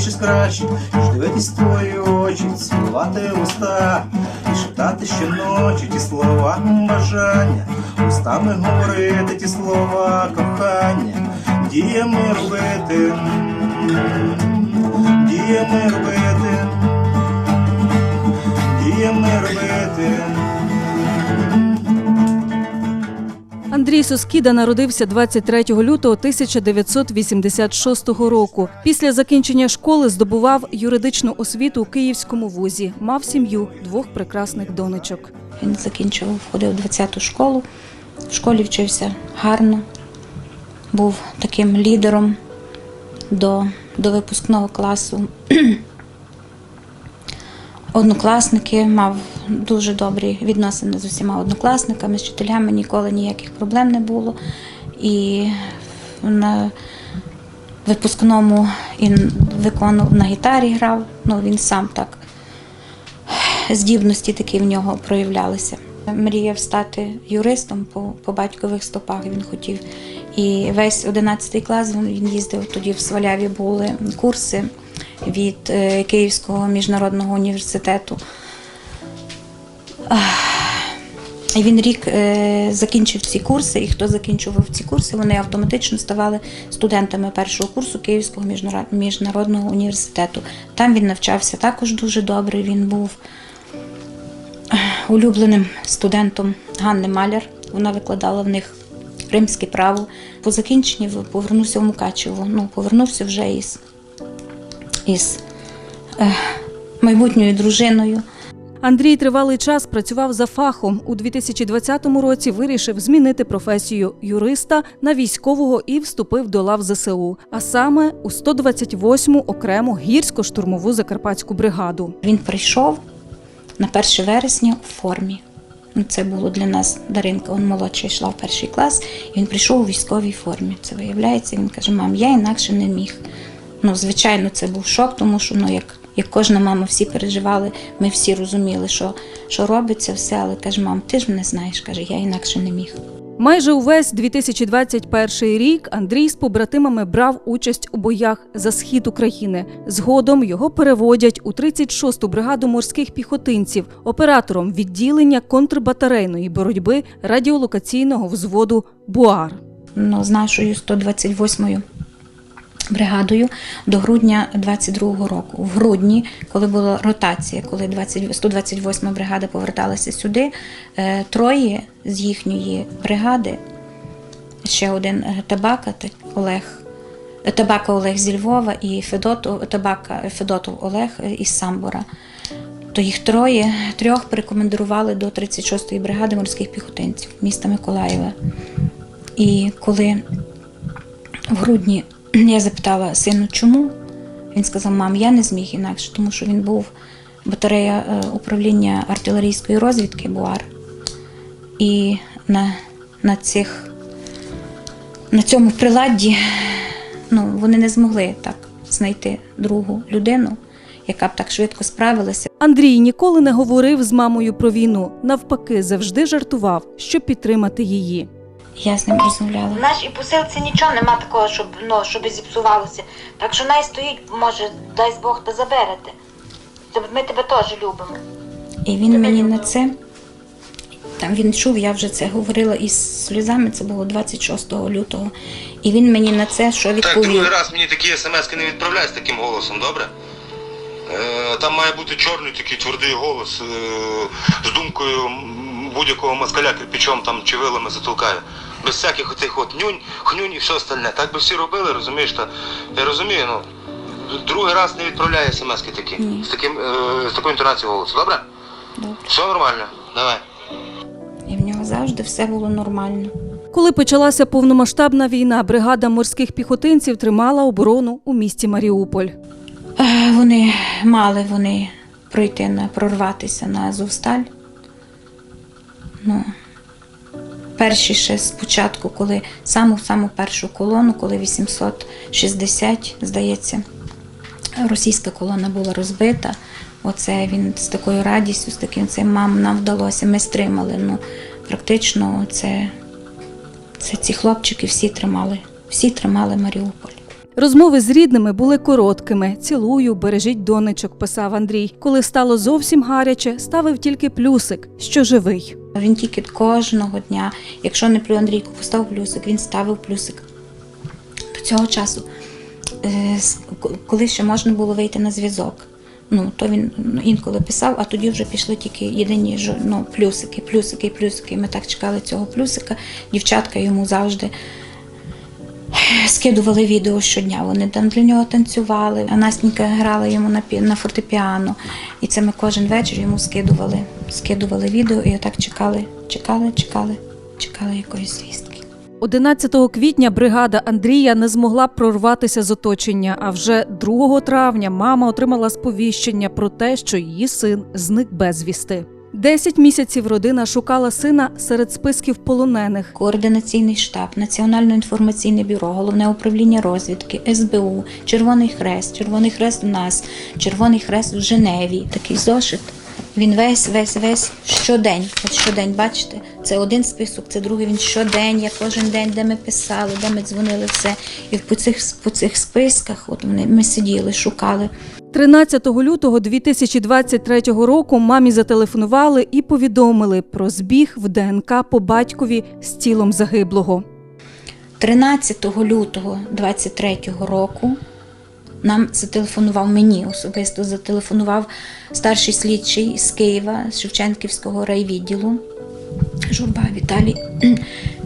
щось краще, ніж дивитись твої очі, цілувати уста. І шептати щоночі ті слова бажання, устами говорити ті слова кохання, діями робити, діями робити, діями робити. Андрій Соскіда народився 23 лютого 1986 року. Після закінчення школи здобував юридичну освіту у Київському вузі. Мав сім'ю двох прекрасних донечок. Він закінчив, входив в 20-ту школу. В школі вчився гарно, був таким лідером до, до випускного класу. Однокласники мав дуже добрі відносини з усіма однокласниками, з вчителями ніколи ніяких проблем не було. І на випускному і виконував на гітарі грав. Ну, він сам так здібності такі в нього проявлялися. Мріяв стати юристом по, по батькових стопах. Він хотів. І весь 11 клас він він їздив тоді в Сваляві були курси від е, Київського міжнародного університету. Він рік е, закінчив ці курси, і хто закінчував ці курси, вони автоматично ставали студентами першого курсу Київського міжнародного університету. Там він навчався також дуже добре. Він був улюбленим студентом Ганни Маляр. Вона викладала в них римське право. По закінченні повернувся в Мукачево. Ну, повернувся вже із, із е, майбутньою дружиною. Андрій тривалий час працював за фахом. У 2020 році вирішив змінити професію юриста на військового і вступив до лав ЗСУ, а саме у 128-му окрему гірсько-штурмову закарпатську бригаду. Він прийшов на 1 вересня у формі. Ну, Це було для нас Даринка, він молодша йшла в перший клас, і він прийшов у військовій формі. Це виявляється, він каже: мам, я інакше не міг. Ну, звичайно, це був шок, тому що ну, як, як кожна мама, всі переживали, ми всі розуміли, що, що робиться все, але каже, мам, ти ж мене знаєш, каже, я інакше не міг. Майже увесь 2021 рік Андрій з побратимами брав участь у боях за схід України. Згодом його переводять у 36-ту бригаду морських піхотинців, оператором відділення контрбатарейної боротьби радіолокаційного взводу БУАР. ну, з нашою 128-ю бригадою до грудня 22-го року. В грудні, коли була ротація, коли 128-ма бригада поверталася сюди, е, троє з їхньої бригади, ще один е, табака Олег. е, Табака Олег зі Львова і Федотов, табака Федотов Олег із Самбора. То їх троє, трьох перекомендували до 36-ї бригади морських піхотинців міста Миколаєва. І коли в грудні я запитала сину, чому? Він сказав: мам, я не зміг інакше, тому що він був батарея е, управління артилерійської розвідки БУАР. І на, на, цих, на цьому приладді ну, вони не змогли так знайти другу людину, яка б так швидко справилася. Андрій ніколи не говорив з мамою про війну. Навпаки, завжди жартував, щоб підтримати її. Я з ним розмовляла. В нашій посилці нічого нема такого, щоб, ну, щоб зіпсувалося. Так що най стоїть, може, дай Бог та заберете. Тобто Ми тебе теж любимо. І він мені на це. Там він чув, я вже це говорила із сльозами, це було 26 лютого. І він мені на це що Так, другий раз мені такі смс не відправляй з таким голосом, добре? Е, там має бути чорний такий твердий голос е, з думкою будь-якого москаля кирпичом там чи вилами затолкає. Без всяких отих от нюнь, хнюнь і все остальне. Так би всі робили, розумієш? Та, я розумію, ну. Другий раз не відправляє смс-ки такі. Ні. З, таким, е, з такою інтонацією голосу, добре? Добре. Все нормально, давай. І в нього завжди все було нормально. Коли почалася повномасштабна війна, бригада морських піхотинців тримала оборону у місті Маріуполь. Е, Вони мали вони пройти на прорватися на Азовсталь. Ну, перші ще спочатку, коли саму саму першу колону, коли 860, здається, російська колона була розбита. Оце він з такою радістю, з таким цим мам нам вдалося. Ми стримали. Ну, практично це, це ці хлопчики всі тримали, всі тримали Маріуполь. Розмови з рідними були короткими. Цілую, бережіть донечок, писав Андрій. Коли стало зовсім гаряче, ставив тільки плюсик, що живий. Він тільки кожного дня, якщо не плю Андрійку, постав плюсик, він ставив плюсик. До цього часу, е, коли ще можна було вийти на зв'язок, ну то він ну, інколи писав, а тоді вже пішли тільки єдині ну, плюсики, плюсики, плюсики. Ми так чекали цього плюсика. Дівчатка йому завжди скидували відео щодня. Вони там для нього танцювали. Настенька грала йому на, пі- на фортепіано. І це ми кожен вечір йому скидували, скидували відео і отак чекали, чекали, чекали, чекали якоїсь звістки. 11 квітня бригада Андрія не змогла прорватися з оточення. А вже 2 травня мама отримала сповіщення про те, що її син зник безвісти. Десять місяців родина шукала сина серед списків полонених. Координаційний штаб, Національне інформаційне бюро, головне управління розвідки, СБУ, Червоний Хрест, Червоний Хрест у нас, Червоний Хрест в Женеві. Такий зошит. Він весь, весь, весь щодень. От щодень, бачите, це один список, це другий. Він щодень, я кожен день, де ми писали, де ми дзвонили, все. І по цих, по цих списках, от вони, ми сиділи, шукали. 13 лютого 2023 року мамі зателефонували і повідомили про збіг в ДНК по батькові з тілом загиблого. 13 лютого 23 року нам зателефонував мені особисто зателефонував старший слідчий з Києва, з Шевченківського райвідділу Журба Віталій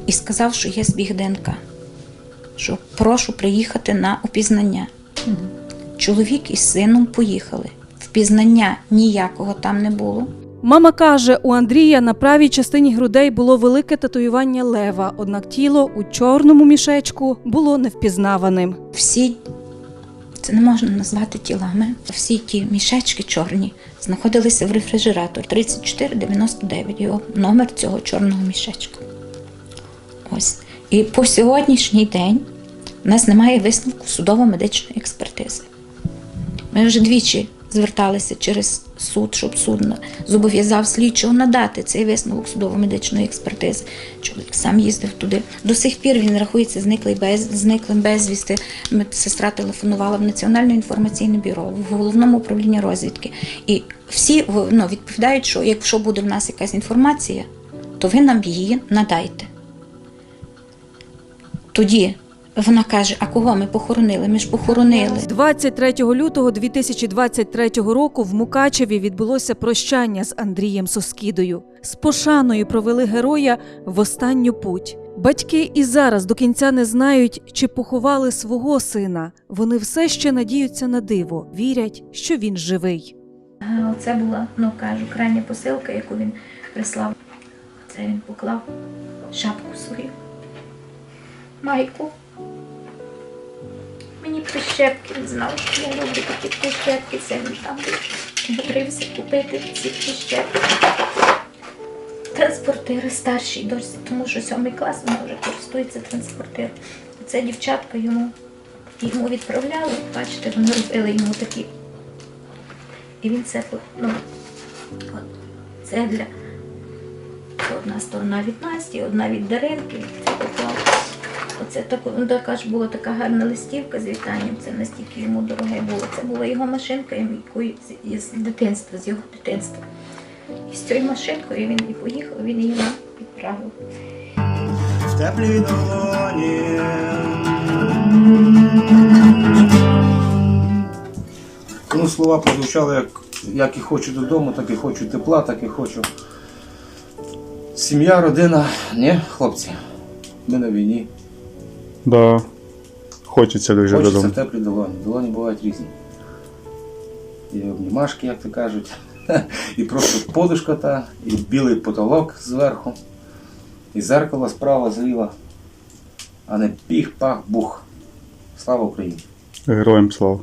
і сказав, що є збіг ДНК, що прошу приїхати на опізнання. Чоловік із сином поїхали. Впізнання ніякого там не було. Мама каже, у Андрія на правій частині грудей було велике татуювання лева, однак тіло у чорному мішечку було невпізнаваним. всі, це не можна назвати тілами, всі ті мішечки чорні знаходилися в рефрижератор 3499, його номер цього чорного мішечка. Ось. І по сьогоднішній день в нас немає висновку судово-медичної експертизи. Ми вже двічі зверталися через суд, щоб суд зобов'язав слідчого надати цей висновок судово-медичної експертизи. Чоловік сам їздив туди. До сих пір він рахується зниклий без зниклим безвісти. Медсестра телефонувала в Національне інформаційне бюро, в головному управлінні розвідки. І всі ну, відповідають, що якщо буде в нас якась інформація, то ви нам її надайте. Тоді вона каже: А кого ми похоронили? Ми ж похоронили. 23 лютого 2023 року в Мукачеві відбулося прощання з Андрієм Соскідою. З пошаною провели героя в останню путь. Батьки і зараз до кінця не знають, чи поховали свого сина. Вони все ще надіються на диво, вірять, що він живий. А Оце була, ну кажу, крайня посилка, яку він прислав. Це він поклав шапку свою, майку. Прищепки знав, що я люблю такі прищепки, це там умудрився купити ці прищепки. Транспортири старшій дочці, тому що сьомий клас вона вже користується транспортиром. Це дівчатка йому, йому відправляли, бачите, вони робили йому такі і він це ну, от, це для одна сторона від Насті, одна від Даринки. Це поклав. Оце так, ну, така ж була така гарна листівка з вітанням. Це настільки йому дороге було. Це була його машинка, яку з, дитинства, з його дитинства. І з цією машинкою він і поїхав, він її нам відправив. в теплій долоні. Ну, слова прозвучали, як, як і хочу додому, так і хочу тепла, так і хочу. Сім'я, родина. Ні, хлопці. Ми на війні. Да. Хочеться дуже Хочеться додому. в теплі долоні. Долоні бувають різні. І обнімашки, як то кажуть, і просто подушка та, і білий потолок зверху, і зеркало справа зліва, а не піх, пах, бух. Слава Україні! Героям слава.